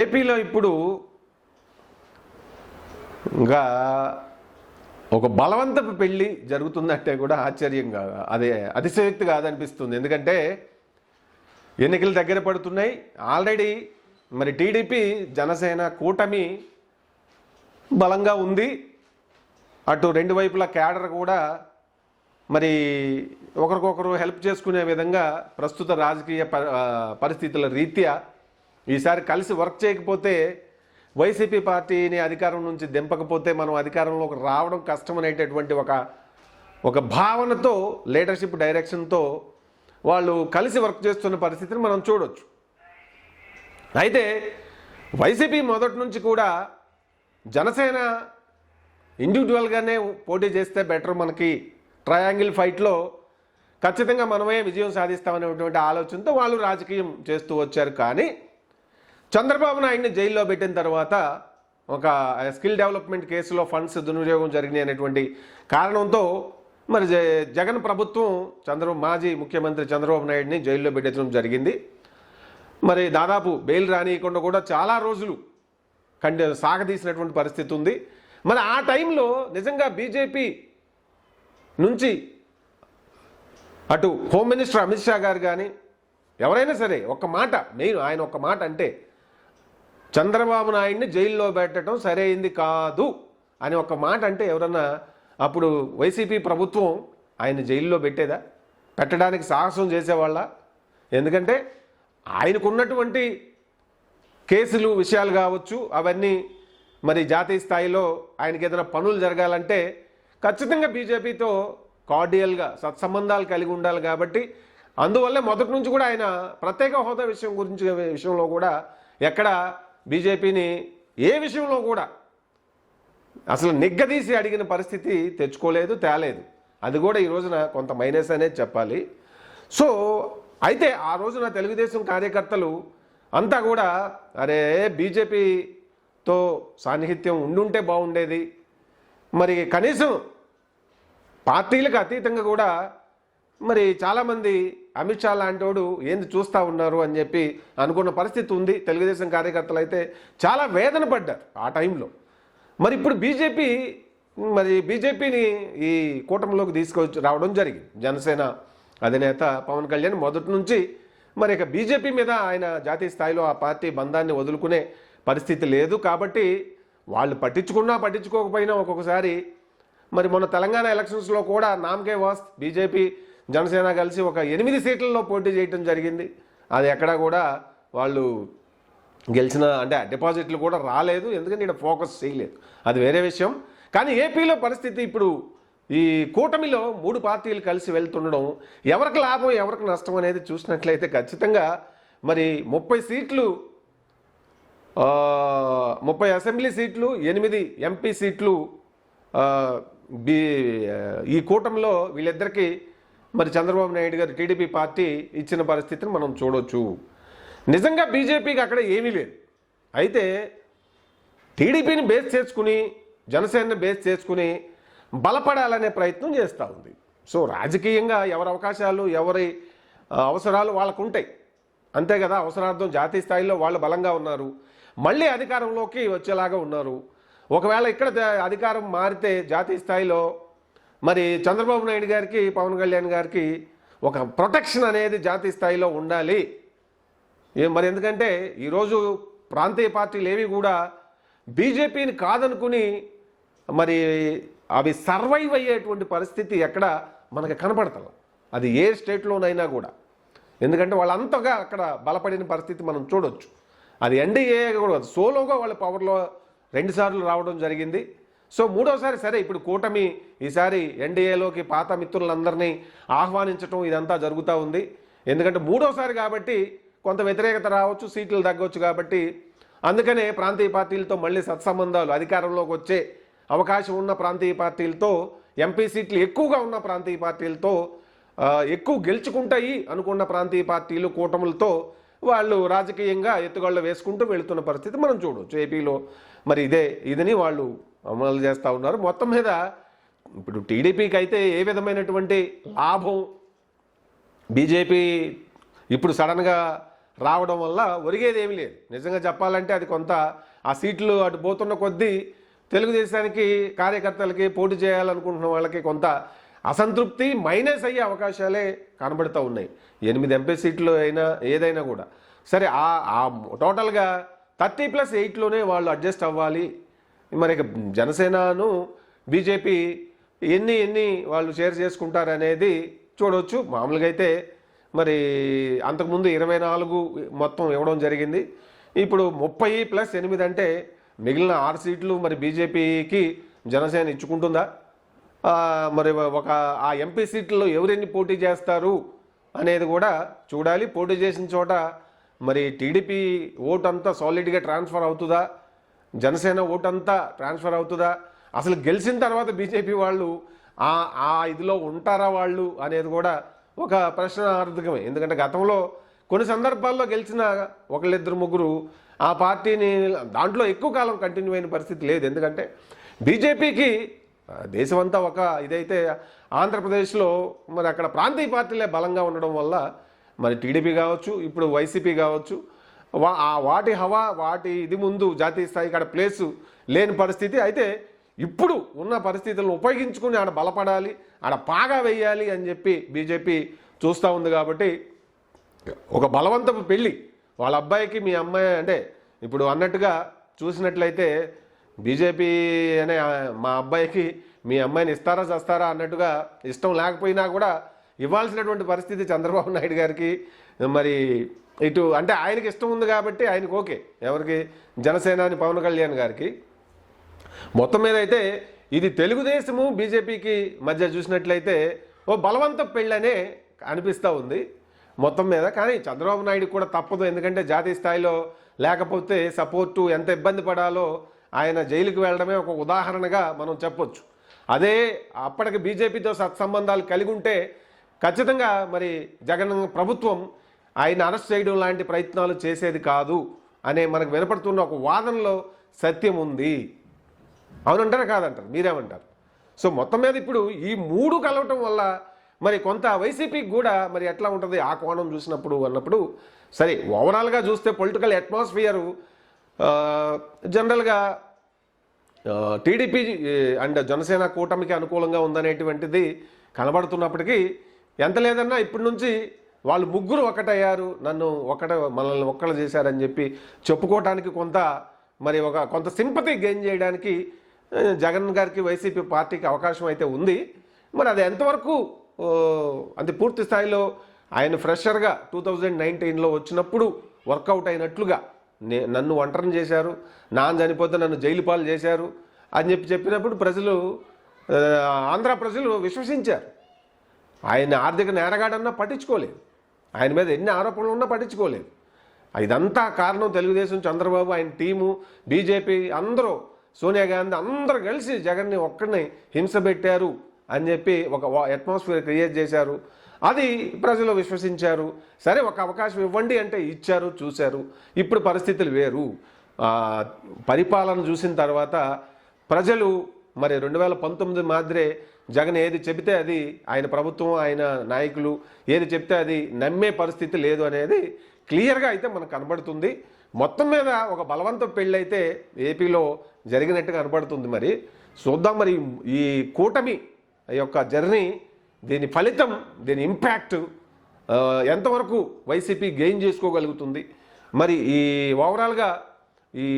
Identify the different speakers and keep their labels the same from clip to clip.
Speaker 1: ఏపీలో ఇప్పుడు ఇంకా ఒక బలవంతపు పెళ్ళి జరుగుతుందంటే కూడా ఆశ్చర్యం కాదు అదే అతిశయోక్తి కాదనిపిస్తుంది. ఎందుకంటే ఎన్నికలు దగ్గర పడుతున్నాయి. ఆల్రెడీ మరి టీడీపీ జనసేన కూటమి బలంగా ఉంది. అటు రెండు వైపుల క్యాడర్ కూడా మరి ఒకరికొకరు హెల్ప్ చేసుకునే విధంగా ప్రస్తుత రాజకీయ ప- పరిస్థితుల రీత్యా ఈసారి కలిసి వర్క్ చేయకపోతే వైసీపీ పార్టీని అధికారం నుంచి దింపకపోతే మనం అధికారంలోకి రావడం కష్టం అనేటటువంటి ఒక ఒక భావనతో లీడర్షిప్ డైరెక్షన్తో వాళ్ళు కలిసి వర్క్ చేస్తున్న పరిస్థితిని మనం చూడొచ్చు. అయితే వైసీపీ మొదటి నుంచి కూడా జనసేన ఇండివిజువల్గానే పోటీ చేస్తే బెటర్ మనకి ట్రయాంగిల్ ఫైట్లో ఖచ్చితంగా మనమే విజయం సాధిస్తామనేటువంటి ఆలోచనతో వాళ్ళు రాజకీయం చేస్తూ వచ్చారు. కానీ చంద్రబాబు నాయుడిని జైల్లో పెట్టిన తర్వాత ఒక స్కిల్ డెవలప్మెంట్ కేసులో ఫండ్స్ దుర్వినియోగం జరిగినాయి అనేటువంటి కారణంతో మరి జ- జగన్ ప్రభుత్వం చంద్ర మాజీ ముఖ్యమంత్రి చంద్రబాబు నాయుడిని జైల్లో పెట్టడం జరిగింది. మరి దాదాపు బెయిల్ రానియకుండా కూడా చాలా రోజులు కండి సాగదీసినటువంటి పరిస్థితి ఉంది. మరి ఆ టైంలో నిజంగా బీజేపీ నుంచి అటు హోమ్ మినిస్టర్ అమిత్ షా గారు కానీ ఎవరైనా సరే ఒక మాట మెయిన్ ఆయన ఒక మాట అంటే చంద్రబాబు నాయుడిని జైల్లో పెట్టడం సరైంది కాదు అని ఒక మాట అంటే ఎవరన్నా అప్పుడు వైసీపీ ప్రభుత్వం ఆయన జైల్లో పెట్టేదా? పెట్టడానికి సాహసం చేసేవాళ్ళ? ఎందుకంటే ఆయనకున్నటువంటి కేసులు విషయాలు కావచ్చు అవన్నీ మరి జాతీయ స్థాయిలో ఆయనకి ఏదైనా పనులు జరగాలంటే ఖచ్చితంగా బీజేపీతో కార్డియల్గా సత్సంబంధాలు కలిగి ఉండాలి కాబట్టి అందువల్లే మొదటి నుంచి కూడా ఆయన ప్రత్యేక హోదా విషయం గురించి విషయంలో కూడా ఎక్కడ బీజేపీని ఏ విషయంలో కూడా అసలు నిగ్గదీసి అడిగిన పరిస్థితి తెచ్చుకోలేదు తేలేదు. అది కూడా ఈ రోజున కొంత మైనస్ అనేది చెప్పాలి. సో అయితే ఆ రోజున తెలుగుదేశం కార్యకర్తలు అంతా కూడా అరే బీజేపీతో సాన్నిహిత్యం ఉండుంటే బాగుండేది. మరి కనీసం పార్టీలకు అతీతంగా కూడా మరి చాలామంది అమిత్ షా లాంటోడు ఏంది చూస్తూ ఉన్నారు అని చెప్పి అనుకున్న పరిస్థితి ఉంది. తెలుగుదేశం కార్యకర్తలు అయితే చాలా వేదన పడ్డారు ఆ టైంలో. మరి ఇప్పుడు బీజేపీ మరి బీజేపీని ఈ కూటమిలోకి తీసుకొచ్చి రావడం జరిగింది. జనసేన అధినేత పవన్ కళ్యాణ్ మొదటి నుంచి మరి ఇక బీజేపీ మీద ఆయన జాతీయ స్థాయిలో ఆ పార్టీ బంధాన్ని వదులుకునే పరిస్థితి లేదు కాబట్టి వాళ్ళు పట్టించుకున్నా పట్టించుకోకపోయినా ఒక్కొక్కసారి మరి మొన్న తెలంగాణ ఎలక్షన్స్లో కూడా నామకే వాస్ బీజేపీ జనసేన కలిసి ఒక ఎనిమిది సీట్లలో పోటీ చేయడం జరిగింది. అది ఎక్కడా కూడా వాళ్ళు గెలిచిన అంటే డిపాజిట్లు కూడా రాలేదు. ఎందుకంటే ఇక్కడ ఫోకస్ చేయలేదు. అది వేరే విషయం. కానీ ఏపీలో పరిస్థితి ఇప్పుడు ఈ కూటమిలో మూడు పార్టీలు కలిసి వెళ్తుండడం ఎవరికి లాభం ఎవరికి నష్టం అనేది చూసినట్లయితే ఖచ్చితంగా మరి ముప్పై సీట్లు ముప్పై అసెంబ్లీ సీట్లు ఎనిమిది ఎంపీ సీట్లు ఈ కూటమిలో వీళ్ళిద్దరికీ మరి చంద్రబాబు నాయుడు గారు టీడీపీ పార్టీ ఇచ్చిన పరిస్థితిని మనం చూడొచ్చు. నిజంగా బీజేపీకి అక్కడ ఏమీ లేదు. అయితే టీడీపీని బేస్ చేసుకుని జనసేనని బేస్ చేసుకుని బలపడాలనే ప్రయత్నం చేస్తూ ఉంది. సో రాజకీయంగా ఎవరి అవకాశాలు ఎవరి అవసరాలు వాళ్ళకు ఉంటాయి అంతే కదా అవసరార్థం జాతీయ స్థాయిలో వాళ్ళు బలంగా ఉన్నారు. మళ్ళీ అధికారంలోకి వచ్చేలాగా ఉన్నారు. ఒకవేళ ఇక్కడ అధికారం మారితే జాతీయ స్థాయిలో మరి చంద్రబాబు నాయుడు గారికి పవన్ కళ్యాణ్ గారికి ఒక ప్రొటెక్షన్ అనేది జాతీయ స్థాయిలో ఉండాలి. మరి ఎందుకంటే ఈరోజు ప్రాంతీయ పార్టీలు ఏవి కూడా బీజేపీని కాదనుకుని మరి అవి సర్వైవ్ అయ్యేటువంటి పరిస్థితి ఎక్కడ మనకి కనపడతాం అది ఏ స్టేట్లోనైనా కూడా. ఎందుకంటే వాళ్ళంతగా అక్కడ బలపడిన పరిస్థితి మనం చూడొచ్చు. అది ఎన్డీఏ కూడా సోలోగా వాళ్ళ పవర్లో రెండుసార్లు రావడం జరిగింది. సో మూడోసారి సరే ఇప్పుడు కూటమి ఈసారి ఎన్డీఏలోకి పాత మిత్రులందరినీ ఆహ్వానించడం ఇదంతా జరుగుతూ ఉంది. ఎందుకంటే మూడోసారి కాబట్టి కొంత వ్యతిరేకత రావచ్చు సీట్లు తగ్గవచ్చు కాబట్టి అందుకనే ప్రాంతీయ పార్టీలతో మళ్ళీ సత్సంబంధాలు అధికారంలోకి వచ్చే అవకాశం ఉన్న ప్రాంతీయ పార్టీలతో ఎంపీ సీట్లు ఎక్కువగా ఉన్న ప్రాంతీయ పార్టీలతో ఎక్కువ గెలుచుకుంటాయి అనుకున్న ప్రాంతీయ పార్టీలు కూటములతో వాళ్ళు రాజకీయంగా ఎత్తుగళ్ళు వేసుకుంటూ వెళుతున్న పరిస్థితి మనం చూడవచ్చు. ఏపీలో మరి ఇదే ఇదని వాళ్ళు అమలు చేస్తూ ఉన్నారు. మొత్తం మీద ఇప్పుడు టీడీపీకి అయితే ఏ విధమైనటువంటి లాభం బీజేపీ ఇప్పుడు సడన్గా రావడం వల్ల ఒరిగేది ఏమి లేదు. నిజంగా చెప్పాలంటే అది కొంత ఆ సీట్లు అటు పోతున్న కొద్దీ తెలుగుదేశానికి కార్యకర్తలకి పోటీ చేయాలనుకుంటున్న వాళ్ళకి కొంత అసంతృప్తి మైనస్ అయ్యే అవకాశాలే కనబడుతూ ఉన్నాయి. ఎనిమిది ఎంపీ సీట్లు అయినా ఏదైనా కూడా. సరే ఆ టోటల్గా థర్టీ ప్లస్ ఎయిట్లోనే వాళ్ళు అడ్జస్ట్ అవ్వాలి. మరి ఇక జనసేనను బీజేపీ ఎన్ని ఎన్ని వాళ్ళు షేర్ చేసుకుంటారు అనేది చూడవచ్చు మామూలుగా అయితే మరి అంతకుముందు ఇరవై నాలుగు మొత్తం ఇవ్వడం జరిగింది. ఇప్పుడు ముప్పై ప్లస్ ఎనిమిది అంటే మిగిలిన ఆరు సీట్లు మరి బీజేపీకి జనసేన ఇచ్చుకుంటుందా? మరి ఒక ఆ ఎంపీ సీట్లలో ఎవరెన్ని పోటీ చేస్తారు అనేది కూడా చూడాలి. పోటీ చేసిన చోట మరి టీడీపీ ఓటు అంతా సాలిడ్గా ట్రాన్స్ఫర్ అవుతుందా? జనసేన ఓటంతా ట్రాన్స్ఫర్ అవుతుందా? అసలు గెలిచిన తర్వాత బీజేపీ వాళ్ళు ఆ ఇదిలో ఉంటారా వాళ్ళు అనేది కూడా ఒక ప్రశ్నార్థకమే. ఎందుకంటే గతంలో కొన్ని సందర్భాల్లో గెలిచిన ఒకళ్ళిద్దరు ముగ్గురు ఆ పార్టీని దాంట్లో ఎక్కువ కాలం కంటిన్యూ అయిన పరిస్థితి లేదు. ఎందుకంటే బీజేపీకి దేశమంతా ఒక ఇదైతే ఆంధ్రప్రదేశ్లో మరి అక్కడ ప్రాంతీయ పార్టీలే బలంగా ఉండడం వల్ల మరి టీడీపీ కావచ్చు ఇప్పుడు వైసీపీ కావచ్చు ఆ వాటి హవా వాటి ఇది ముందు జాతీయ స్థాయి కాడ ప్లేసు లేని పరిస్థితి. అయితే ఇప్పుడు ఉన్న పరిస్థితులను ఉపయోగించుకుని ఆడ బలపడాలి ఆడ పాగా వేయాలి అని చెప్పి బీజేపీ చూస్తూ ఉంది కాబట్టి ఒక బలవంతపు పెళ్ళి వాళ్ళ అబ్బాయికి మీ అమ్మాయి అంటే ఇప్పుడు అన్నట్టుగా చూసినట్లయితే బీజేపీ అనే మా అబ్బాయికి మీ అమ్మాయిని ఇస్తారా చేస్తారా అన్నట్టుగా ఇష్టం లేకపోయినా కూడా ఇవ్వాల్సినటువంటి పరిస్థితి చంద్రబాబు నాయుడు గారికి మరి ఇటు అంటే ఆయనకి ఇష్టం ఉంది కాబట్టి ఆయనకు ఓకే. ఎవరికి? జనసేనాని పవన్ కళ్యాణ్ గారికి. మొత్తం మీద అయితే ఇది తెలుగుదేశము బీజేపీకి మధ్య చూసినట్లయితే ఓ బలవంత పెళ్ళనే అనిపిస్తూ ఉంది మొత్తం మీద. కానీ చంద్రబాబు నాయుడు కూడా తప్పదు. ఎందుకంటే జాతీయ స్థాయిలో లేకపోతే సపోర్టు ఎంత ఇబ్బంది పడాలో ఆయన జైలుకి వెళ్ళడమే ఒక ఉదాహరణగా మనం చెప్పొచ్చు. అదే అప్పటికి బీజేపీతో సత్సంబంధాలు కలిగి ఉంటే ఖచ్చితంగా మరి జగన్ ప్రభుత్వం ఆయన అరెస్ట్ చేయడం లాంటి ప్రయత్నాలు చేసేది కాదు అనే మనకు వినపడుతున్న ఒక వాదనలో సత్యం ఉంది. అవునంటారా కాదంటారు? మీరేమంటారు? సో మొత్తం మీద ఇప్పుడు ఈ మూడు కలవటం వల్ల మరి కొంత వైసీపీకి కూడా మరి ఎట్లా ఉంటుంది? ఆ కోణం చూసినప్పుడు అన్నప్పుడు సరే ఓవరాల్గా చూస్తే పొలిటికల్ అట్మాస్ఫియరు జనరల్గా టీడీపీ అండ్ జనసేన కూటమికి అనుకూలంగా ఉందనేటువంటిది కనబడుతున్నప్పటికీ ఎంత లేదన్నా ఇప్పటి నుంచి వాళ్ళు ముగ్గురు ఒకటయ్యారు నన్ను ఒకట మనల్ని ఒక్కళ్ళు చేశారని చెప్పి చెప్పుకోవటానికి కొంత మరి ఒక కొంత సింపతి గెయిన్ చేయడానికి జగన్ గారికి వైసీపీ పార్టీకి అవకాశం అయితే ఉంది. మరి అది ఎంతవరకు అది పూర్తి స్థాయిలో ఆయన ఫ్రెషర్గా టూ థౌజండ్ నైన్టీన్లో వచ్చినప్పుడు వర్కౌట్ అయినట్లుగా నే నన్ను ఒంటరిని చేశారు నాన్న చనిపోతే నన్ను జైలు పాలు చేశారు అని చెప్పి చెప్పినప్పుడు ప్రజలు ఆంధ్ర ప్రజలు విశ్వసించారు. ఆయన ఆర్థిక నేరగాడన్నా పట్టించుకోలేదు. ఆయన మీద ఎన్ని ఆరోపణలు ఉన్నా పట్టించుకోలేదు. ఇదంతా కారణం తెలుగుదేశం చంద్రబాబు ఆయన టీము బీజేపీ అందరూ సోనియా గాంధీ అందరూ కలిసి జగన్ని ఒక్కడిని హింస పెట్టారు అని చెప్పి ఒక అట్మాస్ఫియర్ క్రియేట్ చేశారు. అది ప్రజలు విశ్వసించారు. సరే ఒక అవకాశం ఇవ్వండి అంటే ఇచ్చారు చూశారు. ఇప్పుడు పరిస్థితులు వేరు. పరిపాలన చూసిన తర్వాత ప్రజలు మరి రెండు వేల పంతొమ్మిది మాదిరే జగన్ ఏది చెబితే అది ఆయన ప్రభుత్వం ఆయన నాయకులు ఏది చెప్తే అది నమ్మే పరిస్థితి లేదు అనేది క్లియర్గా అయితే మనకు కనబడుతుంది. మొత్తం మీద ఒక బలవంత పెళ్ళైతే ఏపీలో జరిగినట్టు కనబడుతుంది మరి. చూద్దాం మరి ఈ కూటమి యొక్క జర్నీ దీని ఫలితం దీని ఇంపాక్ట్ ఎంతవరకు వైసీపీ గెయిన్ చేసుకోగలుగుతుంది. మరి ఈ ఓవరాల్గా ఈ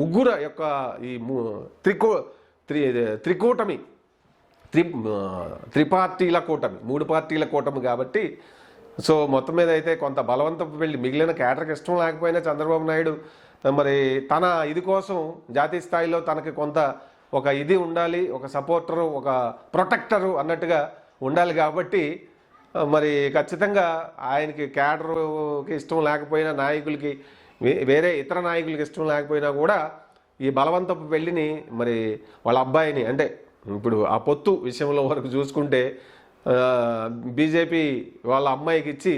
Speaker 1: ముగ్గుర యొక్క ఈ త్రికో త్రి త్రికూటమి త్రి త్రిపార్టీల కూటమి మూడు పార్టీల కూటమి కాబట్టి సో మొత్తం మీద అయితే కొంత బలవంతపు వెళ్ళి మిగిలిన కేటర్కి ఇష్టం లేకపోయినా చంద్రబాబు నాయుడు మరి తన ఇది కోసం జాతీయ స్థాయిలో తనకి కొంత ఒక ఇది ఉండాలి ఒక సపోర్టరు ఒక ప్రొటెక్టరు అన్నట్టుగా ఉండాలి కాబట్టి మరి ఖచ్చితంగా ఆయనకి క్యాడర్కి ఇష్టం లేకపోయినా నాయకులకి వేరే ఇతర నాయకులకి ఇష్టం లేకపోయినా కూడా ఈ బలవంతపు పెళ్ళిని మరి వాళ్ళ అబ్బాయిని అంటే ఇప్పుడు ఆ పొత్తు విషయంలో వరకు చూసుకుంటే బీజేపీ వాళ్ళ అమ్మాయికి ఇచ్చి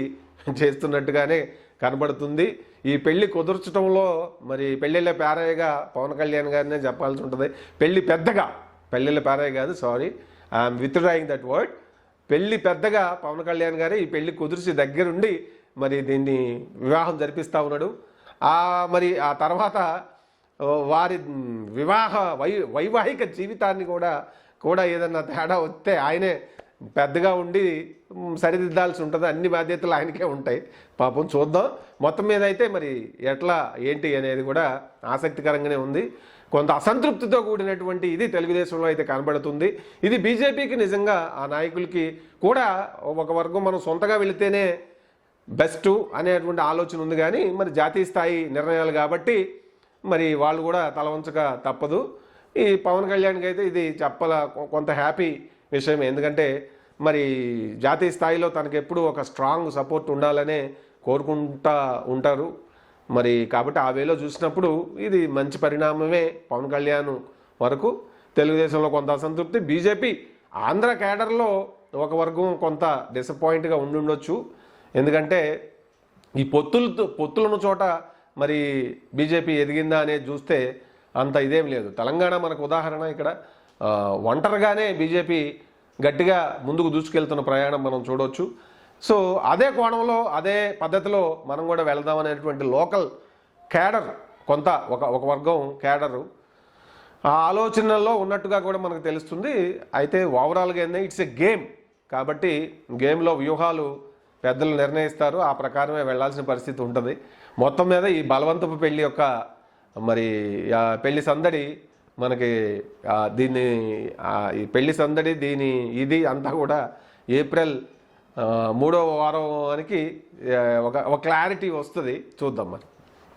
Speaker 1: చేస్తున్నట్టుగానే కనబడుతుంది. ఈ పెళ్ళి కుదుర్చడంలో మరి పెళ్ళిళ్ళ పేరయ్యగా పవన్ కళ్యాణ్ గారినే చెప్పాల్సి ఉంటుంది. పెళ్ళి పెద్దగా పెళ్ళిళ్ళ పేరయ్య కాదు sorry I'm withdrawing that word పెళ్ళి పెద్దగా పవన్ కళ్యాణ్ గారే ఈ పెళ్ళి కుదిర్చి దగ్గరుండి మరి దీన్ని వివాహం జరిపిస్తా ఉన్నాడు. మరి ఆ తర్వాత వారి వివాహ వై వైవాహిక జీవితాన్ని కూడా కూడా ఏదన్నా తేడా వస్తే ఆయనే పెద్దగా ఉండి సరిదిద్దాల్సి ఉంటుంది. అన్ని బాధ్యతలు ఆయనకే ఉంటాయి. పాపం చూద్దాం. మొత్తం మీద అయితే మరి ఎట్లా ఏంటి అనేది కూడా ఆసక్తికరంగానే ఉంది. కొంత అసంతృప్తితో కూడినటువంటి ఇది తెలుగుదేశంలో అయితే కనబడుతుంది. ఇది బీజేపీకి నిజంగా ఆ నాయకులకి కూడా ఒక వర్గం మనం సొంతగా వెళితేనే బెస్ట్ అనేటువంటి ఆలోచన ఉంది. కానీ మరి జాతీయ స్థాయి నిర్ణయాలు కాబట్టి మరి వాళ్ళు కూడా తలవంచక తప్పదు. ఈ పవన్ కళ్యాణ్కి అయితే ఇది చెప్పల కొంత హ్యాపీ విషయం ఎందుకంటే మరి జాతీయ స్థాయిలో తనకు ఎప్పుడు ఒక స్ట్రాంగ్ సపోర్ట్ ఉండాలనే కోరుకుంటా ఉంటారు. మరి కాబట్టి ఆ వేలో చూసినప్పుడు ఇది మంచి పరిణామమే పవన్ కళ్యాణ్ వరకు. తెలుగుదేశంలో కొంత అసంతృప్తి బీజేపీ ఆంధ్ర కేడర్లో ఒక వర్గం కొంత డిసప్పాయింట్గా ఉండుండొచ్చు. ఎందుకంటే ఈ పొత్తులతో పొత్తులను చోట మరి బీజేపీ ఎదిగిందా అనేది చూస్తే అంత ఇదేం లేదు. తెలంగాణ మనకు ఉదాహరణ ఇక్కడ ఒంటరిగానే బీజేపీ గట్టిగా ముందుకు దూసుకెళ్తున్న ప్రయాణం మనం చూడవచ్చు సో అదే కోణంలో అదే పద్ధతిలో మనం కూడా వెళదాం అనేటువంటి లోకల్ క్యాడర్ కొంత ఒక ఒక వర్గం క్యాడరు ఆ ఆలోచనల్లో ఉన్నట్టుగా కూడా మనకు తెలుస్తుంది. అయితే ఓవరాల్గా ఏంటంటే ఇట్స్ ఎ గేమ్. కాబట్టి గేమ్లో వ్యూహాలు పెద్దలు నిర్ణయిస్తారు ఆ ప్రకారమే వెళ్ళాల్సిన పరిస్థితి ఉంటుంది. మొత్తం మీద ఈ బలవంతపు పెళ్ళి యొక్క మరి పెళ్ళి సందడి మనకి దీన్ని ఈ పెళ్ళి సందడి దీని ఇది అంతా కూడా ఏప్రిల్ మూడవ వారానికి ఒక ఒక క్లారిటీ వస్తుంది. చూద్దాం మరి.